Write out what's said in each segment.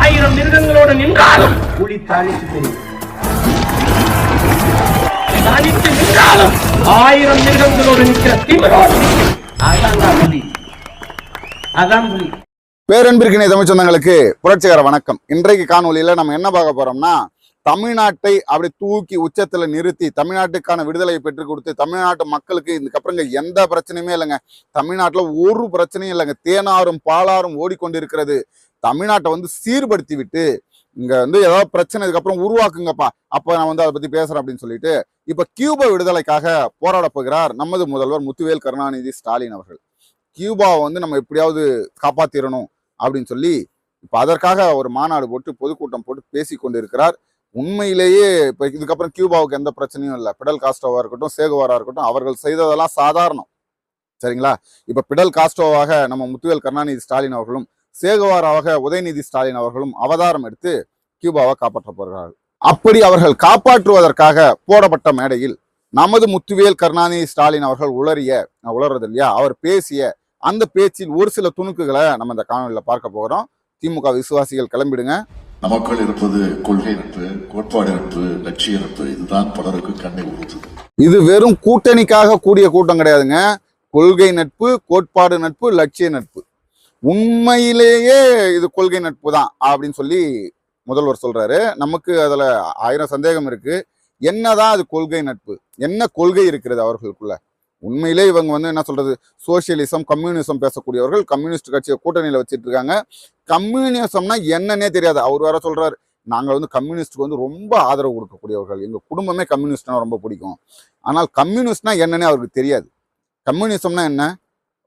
ஆயிரம் மிருகங்களோடு நின்றாலும் புலி தாளித்து தெரியும் தனித்து நின்றாலும் ஆயிரம் மிருகங்களோடு நிற்கிற திமிரோடு நிற்கும். அதான் புலி. அதான் புலி. பேரன்பிற்கினை தமிழ் சொந்தங்களுக்கு புரட்சிகர வணக்கம். இன்றைக்கு காணொலியில நம்ம என்ன பார்க்க போறோம்னா தமிழ்நாட்டை அப்படி தூக்கி உச்சத்துல நிறுத்தி தமிழ்நாட்டுக்கான விடுதலையை பெற்றுக் கொடுத்து தமிழ்நாட்டு மக்களுக்கு இதுக்கப்புறம் எந்த பிரச்சனையுமே இல்லைங்க. தமிழ்நாட்டுல ஒரு பிரச்சனையும் இல்லைங்க. தேனாரும் பாலாரும் ஓடிக்கொண்டிருக்கிறது. தமிழ்நாட்டை வந்து சீர்படுத்தி விட்டு இங்க வந்து ஏதாவது பிரச்சனை இதுக்கப்புறம் உருவாக்குங்கப்பா. அப்ப நான் வந்து அதை பத்தி பேசுறேன் அப்படின்னு சொல்லிட்டு இப்ப கியூபா விடுதலைக்காக போராட போகிறார் நமது முதல்வர் முத்துவேல் கருணாநிதி ஸ்டாலின் அவர்கள். கியூபாவை வந்து நம்ம எப்படியாவது காப்பாத்திரணும் அப்படின்னு சொல்லி இப்ப அதற்காக ஒரு மாநாடு போட்டு பொதுக்கூட்டம் போட்டு பேசி கொண்டிருக்கிறார். உண்மையிலேயே இப்ப இதுக்கப்புறம் கியூபாவுக்கு எந்த பிரச்சனையும் இல்லை. பிடல் காஸ்டோவா இருக்கட்டும் சேகுவாரா இருக்கட்டும் அவர்கள் செய்ததெல்லாம் சாதாரணம். சரிங்களா? இப்ப பிடல் காஸ்டோவாக நம்ம முத்துவேல் கருணாநிதி ஸ்டாலின் அவர்களும் சேகுவாராவாக உதயநிதி ஸ்டாலின் அவர்களும் அவதாரம் எடுத்து கியூபாவை காப்பாற்ற போகிறார்கள். அப்படி அவர்கள் காப்பாற்றுவதற்காக போடப்பட்ட மேடையில் நமது முத்துவேல் கருணாநிதி ஸ்டாலின் அவர்கள் உளறிய உளறது இல்லையா? அவர் பேசிய அந்த பேச்சில் ஒரு சில துணுக்குகளை நம்ம இந்த காணொலியில பார்க்க போகிறோம். திமுக விசுவாசிகள் கிளம்பிடுங்க. நமக்குள் இருப்பது கொள்கை நட்பு கோட்பாடு நட்பு லட்சிய நட்பு. இதுதான் பலருக்கு கண்ணை உறுத்துது இது வெறும் கூட்டணிக்காக கூடிய கூட்டம் கிடையாதுங்க. கொள்கை நட்பு கோட்பாடு நட்பு லட்சிய நட்பு. உண்மையிலேயே இது கொள்கை நட்பு தான் அப்படின்னு சொல்லி முதல்வர் சொல்றாரு. நமக்கு அதுல ஆயிரம் சந்தேகம் இருக்கு. என்னதான் அது கொள்கை நட்பு? என்ன கொள்கை இருக்கிறது அவர்களுக்குள்ள? உண்மையிலே இவங்க வந்து என்ன சொல்றது? சோசியலிசம் கம்யூனிசம் பேசக்கூடியவர்கள் கம்யூனிஸ்ட் கட்சியை கூட்டணியில வச்சிட்டு இருக்காங்க. கம்யூனிசம்னா என்னன்னே தெரியாது. அவர் வேற சொல்றாரு. நாங்கள் வந்து கம்யூனிஸ்டுக்கு வந்து ரொம்ப ஆதரவு கொடுக்கக்கூடியவர்கள். எங்க குடும்பமே கம்யூனிஸ்ட்னா ரொம்ப பிடிக்கும். ஆனால் கம்யூனிஸ்ட்னா என்னன்னே அவருக்கு தெரியாது. கம்யூனிசம்னா என்ன?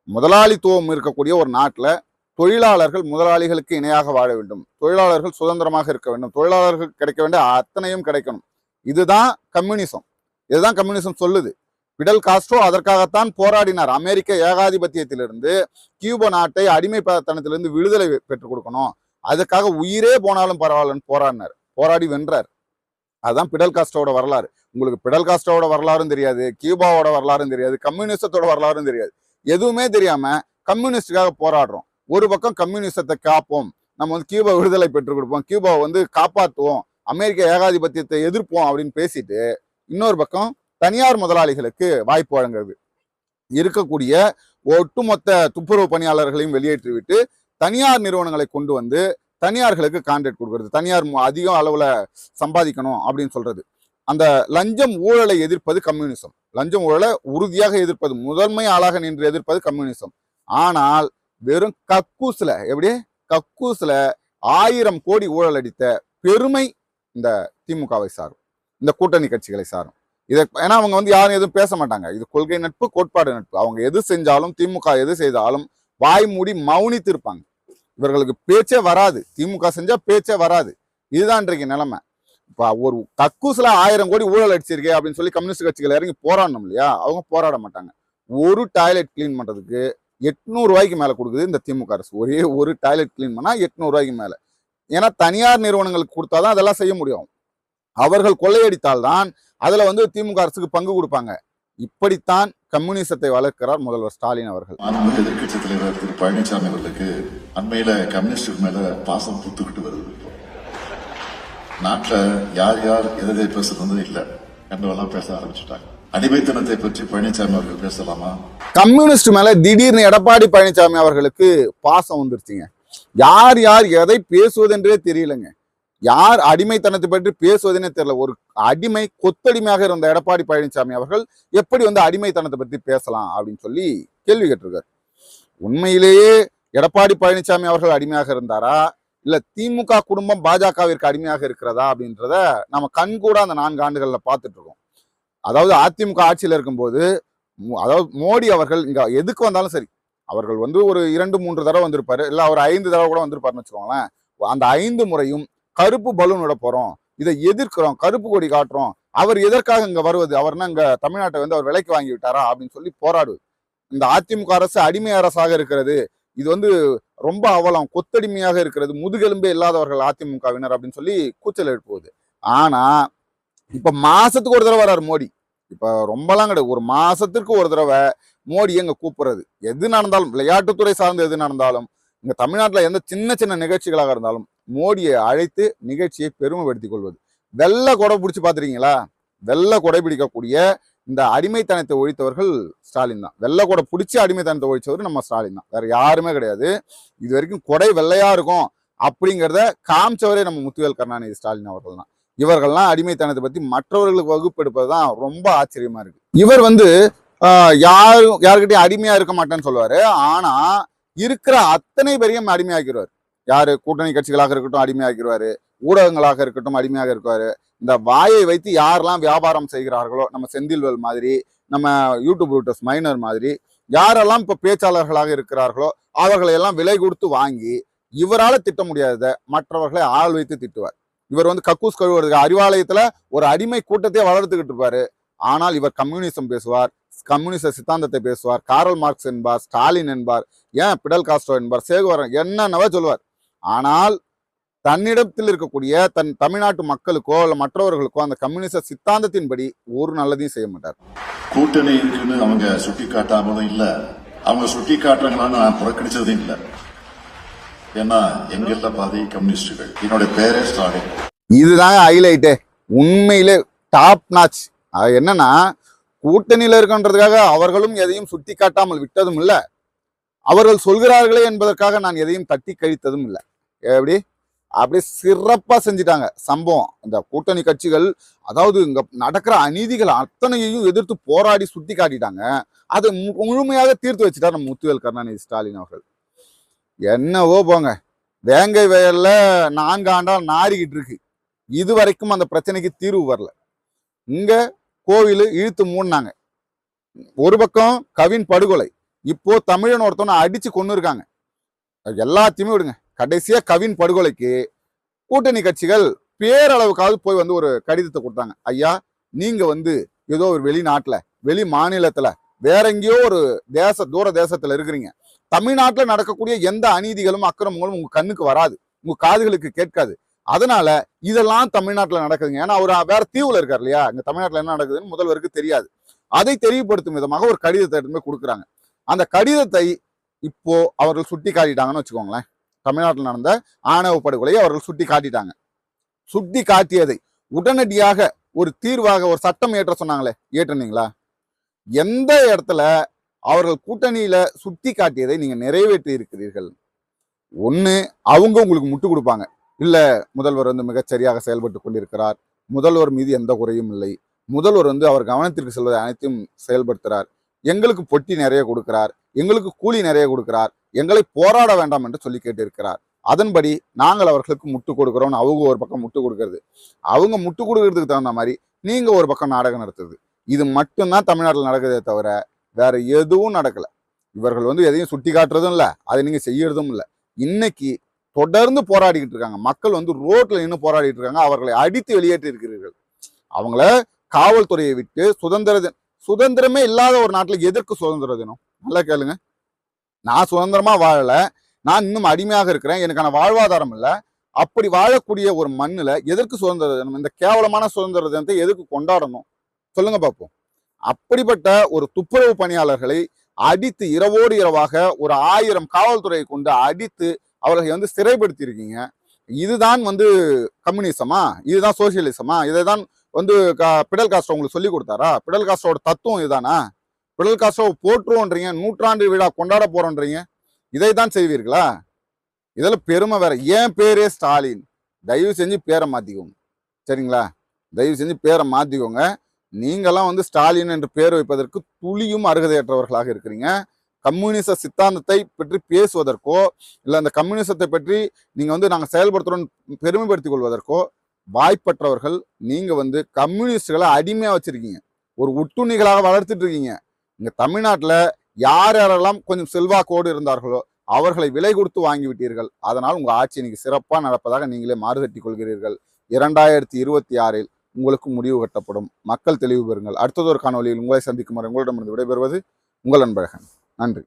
முதலாளித்துவம் இருக்கக்கூடிய ஒரு நாட்டில் தொழிலாளர்கள் முதலாளிகளுக்கு இணையாக வாழ வேண்டும். தொழிலாளர்கள் சுதந்திரமாக இருக்க வேண்டும். தொழிலாளர்கள் கிடைக்க வேண்டிய அத்தனையும் கிடைக்கணும். இதுதான் கம்யூனிசம். இதுதான் கம்யூனிசம் சொல்லுது. பிடல் காஸ்ட்ரோ அதற்காகத்தான் போராடினார். அமெரிக்க ஏகாதிபத்தியத்திலிருந்து கியூபா நாட்டை அடிமைத்தனத்திலிருந்து விடுதலை பெற்றுக் கொடுக்கணும். அதுக்காக உயிரே போனாலும் பரவாயில்லன்னு போராடினார். போராடி வென்றார். அதுதான் பிடல் காஸ்ட்ரோட வரலாறு. உங்களுக்கு பிடல் காஸ்ட்ரோட வரலாறும் தெரியாது கியூபாவோட வரலாறும் தெரியாது கம்யூனிசத்தோட வரலாறும் தெரியாது. எதுவுமே தெரியாம கம்யூனிஸ்டுக்காக போராடுறோம். ஒரு பக்கம் கம்யூனிசத்தை காப்போம். நம்ம வந்து கியூபா விடுதலை பெற்றுக் கொடுப்போம். கியூபாவை வந்து காப்பாற்றுவோம் அமெரிக்க ஏகாதிபத்தியத்தை எதிர்ப்போம் அப்படின்னு பேசிட்டு இன்னொரு பக்கம் தனியார் முதலாளிகளுக்கு வாய்ப்பு வழங்குறது. இருக்கக்கூடிய ஒட்டுமொத்த துப்புரவு பணியாளர்களையும் வெளியேற்றிவிட்டு தனியார் நிறுவனங்களை கொண்டு வந்து தனியார்களுக்கு கான்ட்ராக்ட் கொடுக்கறது. தனியார் அதிக அளவில் சம்பாதிக்கணும் அப்படின்னு சொல்றது. அந்த லஞ்சம் ஊழலை எதிர்ப்பது கம்யூனிசம். லஞ்சம் ஊழலை உறுதியாக எதிர்ப்பது முதன்மை ஆளாக நின்று எதிர்ப்பது கம்யூனிசம். ஆனால் வெறும் கக்கூஸ்ல எப்படி? கக்கூஸ்ல ஆயிரம் கோடி ஊழல் அடித்த பெருமை இந்த திமுகவை சாரும். இந்த கூட்டணி கட்சிகளை சாரும். இதை ஏன்னா அவங்க வந்து யாரும் எதுவும் பேச மாட்டாங்க. இது கொள்கை நட்பு கோட்பாடு நட்பு. அவங்க எது செஞ்சாலும் திமுக எது செய்தாலும் வாய் மூடி மௌனித்து இருப்பாங்க. இவர்களுக்கு பேச்சே வராது. திமுக செஞ்சா பேச்சே வராது. இதுதான் இன்றைக்கு நிலைமை. ஒரு கக்கூசில் ஆயிரம் கோடி ஊழல் அடிச்சிருக்கே அப்படின்னு சொல்லி கம்யூனிஸ்ட் கட்சிகள் இறங்கி போராடணும் இல்லையா? அவங்க போராட மாட்டாங்க. ஒரு டாய்லெட் கிளீன் பண்றதுக்கு எட்நூறுவாய்க்கு மேலே மேல கொடுக்குது இந்த திமுக அரசு. ஒரே ஒரு டாய்லெட் கிளீன் பண்ணா எட்நூறு ரூபாய்க்கு மேல. ஏன்னா தனியார் நிறுவனங்களுக்கு கொடுத்தாதான் அதெல்லாம் செய்ய முடியும். அவர்கள் கொள்ளையடித்தால்தான் அதுல வந்து திமுக அரசுக்கு பங்கு கொடுப்பாங்க. இப்படித்தான் கம்யூனிசத்தை வளர்க்கிறார் முதல்வர் ஸ்டாலின் அவர்கள். எதிர்கட்சி தலைவர் திரு பழனிசாமி அவர்களுக்கு அண்மையில கம்யூனிஸ்டுக்கு மேல பாசம் புத்துக்கிட்டு வருது. நாட்டில் யார் யார் எதை பேசுறது இல்லை என்றெல்லாம் பேச ஆரம்பிச்சுட்டாங்க. அடிமைத்தனத்தை பற்றி பழனிசாமி அவர்கள் பேசலாமா? கம்யூனிஸ்ட் மேல திடீர்னு எடப்பாடி பழனிசாமி அவர்களுக்கு பாசம் வந்துருச்சுங்க. யார் யார் எதை பேசுவதென்றே தெரியலங்க. யார் அடிமைத்தனத்தை பற்றி பேசுவதுன்னே தெரியல. ஒரு அடிமை கொத்தடிமையாக இருந்த எடப்பாடி பழனிசாமி அவர்கள் எப்படி வந்து அடிமைத்தனத்தை பற்றி பேசலாம் அப்படின்னு சொல்லி கேள்வி கேட்டிருக்காரு. உண்மையிலேயே எடப்பாடி பழனிசாமி அவர்கள் அடிமையாக இருந்தாரா? இல்ல திமுக குடும்பம் பாஜகவிற்கு அடிமையாக இருக்கிறதா அப்படின்றத நம்ம கண்கூட அந்த நான்கு ஆண்டுகள்ல பார்த்துட்டு இருக்கோம். அதாவது அதிமுக ஆட்சியில் இருக்கும்போது அதாவது மோடி அவர்கள் இங்க எதுக்கு வந்தாலும் சரி அவர்கள் வந்து ஒரு இரண்டு மூன்று தடவை வந்திருப்பாரு இல்ல அவர் ஐந்து தடவை கூட வந்திருப்பாருன்னு வச்சுக்கோங்களேன். அந்த ஐந்து முறையும் கருப்பு பலூன் விட போறோம் இதை எதிர்க்கிறோம் கருப்பு கொடி காட்டுறோம் அவர் எதற்காக இங்க வருவது அவர்னா இங்க தமிழ்நாட்டை வந்து அவர் விலைக்கு வாங்கி விட்டாரா அப்படின்னு சொல்லி போராடுவது. இந்த அதிமுக அரசு அடிமை அரசாக இருக்கிறது இது வந்து ரொம்ப அவலம் கொத்தடிமையாக இருக்கிறது முதுகெலும்பே இல்லாதவர்கள் அதிமுகவினர் அப்படின்னு சொல்லி கூச்சல் எழுப்புவது. ஆனா இப்ப மாசத்துக்கு ஒரு தடவை வர்றாரு மோடி. இப்ப ரொம்பலாம் கிடையாது. ஒரு மாசத்திற்கு ஒரு தடவை மோடி எங்க கூப்பிடுறது. எது நடந்தாலும் விளையாட்டுத்துறை சார்ந்து எது நடந்தாலும் இங்க தமிழ்நாட்டில் எந்த சின்ன சின்ன நிகழ்ச்சிகளாக இருந்தாலும் மோடியை அழைத்து நிகழ்ச்சியை பெருமைப்படுத்திக் கொள்வது. வெள்ளை கொடை பிடிச்சி பார்த்துருக்கீங்களா? வெள்ளை கொடை பிடிக்கக்கூடிய இந்த அடிமைத்தனத்தை ஒழித்தவர்கள் ஸ்டாலின் தான். வெள்ளை கொடை பிடிச்சி அடிமைத்தனத்தை ஒழித்தவர் நம்ம ஸ்டாலின் தான். வேற யாருமே கிடையாது. இது வரைக்கும் கொடை வெள்ளையா இருக்கும் அப்படிங்கிறத காமிச்சவரே நம்ம முத்துவேல் கருணாநிதி ஸ்டாலின் அவர்கள் தான். இவர்கள்லாம் அடிமைத்தனத்தை பத்தி மற்றவர்களுக்கு வகுப்பெடுப்பது தான் ரொம்ப ஆச்சரியமா இருக்கு. இவர் வந்து யாரும் யாருக்கிட்டையும் அடிமையா இருக்க மாட்டேன்னு சொல்லுவாரு. ஆனா இருக்கிற அத்தனை பேரையும் அடிமையாக்கிடுவார் யாரு? கூட்டணி கட்சிகளாக இருக்கட்டும் அடிமையாக்கிடுவாரு ஊடகங்களாக இருக்கட்டும் அடிமையாக இருக்குவாரு இந்த வாயை வைத்து யாரெல்லாம் வியாபாரம் செய்கிறார்களோ நம்ம செந்தில்வேல் மாதிரி நம்ம யூடியூப் ரூட்டர்ஸ் மைனர் மாதிரி யாரெல்லாம் இப்போ பேச்சாளர்களாக இருக்கிறார்களோ அவர்களை எல்லாம் விலை கொடுத்து வாங்கி இவரால் திட்ட முடியாததை மற்றவர்களை ஆள் வைத்து திட்டுவார். இவர் வந்து கக்கூஸ் கழுவுறதுக்கு அறிவாலயத்தில் ஒரு அடிமை கூட்டத்தையே வளர்த்துக்கிட்டு இருப்பாரு. ஆனால் இவர் கம்யூனிசம் பேசுவார் கம்யூனிச சித்தாந்தத்தை பேசுவார் காரல் மார்க்ஸ் என்பார் ஸ்டாலின் என்பார் ஏன் பிடல் காஸ்ட்ரோ என்பார் சேகுவரன் என்னென்னவோ சொல்லுவார். ஆனால் தன்னிடத்தில் இருக்கக்கூடிய தன் தமிழ்நாட்டு மக்களுக்கோ இல்ல மற்றவர்களுக்கோ அந்த கம்யூனிச சித்தாந்தத்தின்படி ஒரு நல்லதையும் செய்ய மாட்டார். கூட்டணி இருக்குன்னு அவங்க சுட்டி காட்டாமலும் இல்ல. அவங்க சுட்டி காட்டுறாங்களான்னு நான் புறக்கணிச்சதும் இல்ல. ஏன்னா எங்கெல்ல பாதி கம்யூனிஸ்டுகள். என்னோட பேரே ஸ்டாலின். இதுதாங்க ஹைலைட்டு உண்மையிலே டாப் நாச் அது என்னன்னா கூட்டணியில இருக்கின்றதுக்காக அவர்களும் எதையும் சுட்டி காட்டாமல் விட்டதும் இல்லை. அவர்கள் சொல்கிறார்களே என்பதற்காக நான் எதையும் தட்டி கழித்ததும் இல்லை. எப்படி? அப்படியே சிறப்பாக செஞ்சுட்டாங்க. சம்பவம். இந்த கூட்டணி கட்சிகள் அதாவது இங்கே நடக்கிற அநீதிகள் அத்தனையையும் எதிர்த்து போராடி சுட்டி காட்டிட்டாங்க. அதை மு- முழுமையாக தீர்த்து வச்சுட்டார் நம்ம முத்துவேல் கருணாநிதி ஸ்டாலின் அவர்கள். என்னவோ போங்க. வேங்கை வயல்ல நான்கு ஆண்டால் நாறிக்கிட்டு இருக்கு. இது வரைக்கும் அந்த பிரச்சனைக்கு தீர்வு வரல. இங்க கோவில் இழுத்து மூடினாங்க. ஒரு பக்கம் கவின் படுகொலை. இப்போ தமிழன் ஒருத்தவனை அடிச்சு கொண்டு இருக்காங்க எல்லாத்தையுமே விடுங்க. கடைசியா கவின் படுகொலைக்கு கூட்டணி கட்சிகள் பேரளவுக்காவது போய் வந்து ஒரு கடிதத்தை கொடுத்தாங்க. ஐயா நீங்க வந்து ஏதோ ஒரு வெளிநாட்டுல வெளி மாநிலத்துல வேற எங்கேயோ ஒரு தேச தூர தேசத்துல இருக்கிறீங்க. தமிழ்நாட்டுல நடக்கக்கூடிய எந்த அநீதிகளும் அக்கிரமங்களும் உங்க கண்ணுக்கு வராது. உங்க காதுகளுக்கு கேட்காது. அதனால இதெல்லாம் தமிழ்நாட்டுல நடக்குதுங்க. ஏன்னா அவர் வேற தீவுல இருக்கார் இல்லையா? இங்க தமிழ்நாட்டுல என்ன நடக்குதுன்னு முதல்வருக்கு தெரியாது. அதை தெரியப்படுத்தும் விதமாக ஒரு கடிதத்தை எடுத்து கொடுக்குறாங்க. அந்த கடிதத்தை இப்போ அவர்கள் சுட்டி காட்டிட்டாங்கன்னு வச்சுக்கோங்களேன். தமிழ்நாட்டில் நடந்த ஆணவ படுகொலையை அவர்கள் சுட்டி காட்டிட்டாங்க. சுட்டி காட்டியதை உடனடியாக ஒரு தீர்வாக ஒரு சட்டம் ஏற்ற சொன்னாங்களே ஏற்றுனீங்களா எந்த இடத்துல அவர்கள் கூட்டணியில சுட்டி காட்டியதை நீங்க நிறைவேற்றி இருக்கிறீர்கள்? ஒன்று அவங்க உங்களுக்கு முட்டு கொடுப்பாங்க. இல்லை முதல்வர் வந்து மிகச்சரியாக செயல்பட்டு கொண்டிருக்கிறார். முதல்வர் மீது எந்த குறையும் இல்லை. முதல்வர் வந்து அவர் கவனத்திற்கு செல்வதை அனைத்தையும் செயல்படுத்துகிறார் எங்களுக்கு பொட்டி நிறைய கொடுக்கிறார் எங்களுக்கு கூலி நிறைய கொடுக்கிறார் எங்களை போராட வேண்டாம் என்று சொல்லி கேட்டிருக்கிறார். அதன்படி நாங்கள் அவர்களுக்கு முட்டு கொடுக்குறோம்னு அவங்க ஒரு பக்கம் முட்டு கொடுக்கறது. அவங்க முட்டு கொடுக்கறதுக்கு தகுந்த மாதிரி நீங்கள் ஒரு பக்கம் நாடகம் நடத்துது இது மட்டும்தான் தமிழ்நாட்டில் நடக்குதே தவிர வேற எதுவும் நடக்கலை. இவர்கள் வந்து எதையும் சுட்டி காட்டுறதும் இல்லை அதை நீங்கள் செய்யறதும் இல்லை. இன்னைக்கு தொடர்ந்து போராடிக்கிட்டு இருக்காங்க. மக்கள் வந்து ரோட்டில் நின்று போராடிட்டு இருக்காங்க. அவர்களை அடித்து வெளியேற்றி இருக்கிறீர்கள் அவங்கள காவல்துறையை விட்டு சுதந்திர தின- சுதந்திரமே இல்லாத ஒரு நாட்டுல எதற்கு சுதந்திர தினம்? நல்லா கேளுங்க. நான் சுதந்திரமா வாழல. நான் இன்னும் அடிமையாக இருக்கிறேன். எனக்கான வாழ்வாதாரம் இல்லை. அப்படி வாழக்கூடிய ஒரு மண்ணில் எதற்கு சுதந்திர தினம்? இந்த கேவலமான சுதந்திர தினத்தை எதுக்கு கொண்டாடணும்? சொல்லுங்க பார்ப்போம் அப்படிப்பட்ட ஒரு துப்புரவு பணியாளர்களை அடித்து இரவோடு இரவாக ஒரு ஆயிரம் காவல்துறையை கொண்டு அடித்து அவர்களை வந்து சிறைப்படுத்தியிருக்கீங்க. இதுதான் வந்து கம்யூனிசமா? இதுதான் சோசியலிசமா? இதை தான் வந்து கா- பிடல் காஸ்ட்ரோ உங்களுக்கு சொல்லி கொடுத்தாரா? பிடல் காசோட தத்துவம் இதுதானா பிடல் காஸ்ட்ரோ போற்றுவோன்றீங்க நூற்றாண்டு விழா கொண்டாட போறோன்றீங்க இதை தான் செய்வீர்களா? இதில் பெருமை வேற. ஏன் பேரே ஸ்டாலின். தயவு செஞ்சு பேரை மாற்றிக்கோங்க சரிங்களா? தயவு செஞ்சு பேரை மாற்றிக்கோங்க நீங்களாம் வந்து ஸ்டாலின் என்று பேர் வைப்பதற்கு துளியும் அருகதையற்றவர்களாக இருக்கிறீங்க. கம்யூனிச சித்தாந்தத்தை பற்றி பேசுவதற்கோ இல்லை அந்த கம்யூனிசத்தை பற்றி நீங்கள் வந்து நாங்கள் செயல்படுத்துறோம் பெருமைப்படுத்திக் கொள்வதற்கோ வாய்ப்பற்றவர்கள் நீங்கள் வந்து கம்யூனிஸ்டுகளை அடிமையாக வச்சுருக்கீங்க. ஒரு ஒட்டுண்ணிகளாக வளர்த்துட்டு இருக்கீங்க இங்கே தமிழ்நாட்டில் யார் யாரெல்லாம் கொஞ்சம் செல்வாக்கோடு இருந்தார்களோ அவர்களை விலை கொடுத்து வாங்கி விட்டீர்கள் அதனால் உங்கள் ஆட்சி இன்னைக்கு சிறப்பாக நடப்பதாக நீங்களே மாறுதட்டி கொள்கிறீர்கள். இரண்டாயிரத்தி இருபத்தி ஆறில் உங்களுக்கு முடிவு கட்டப்படும். மக்கள் தெளிவு பெறுங்கள். அடுத்ததொரு காணொலியில் உங்களை சந்திக்கும் வரை உங்களிடமிருந்து விடைபெறுவது உங்கள் அன்பழகன். நன்றி.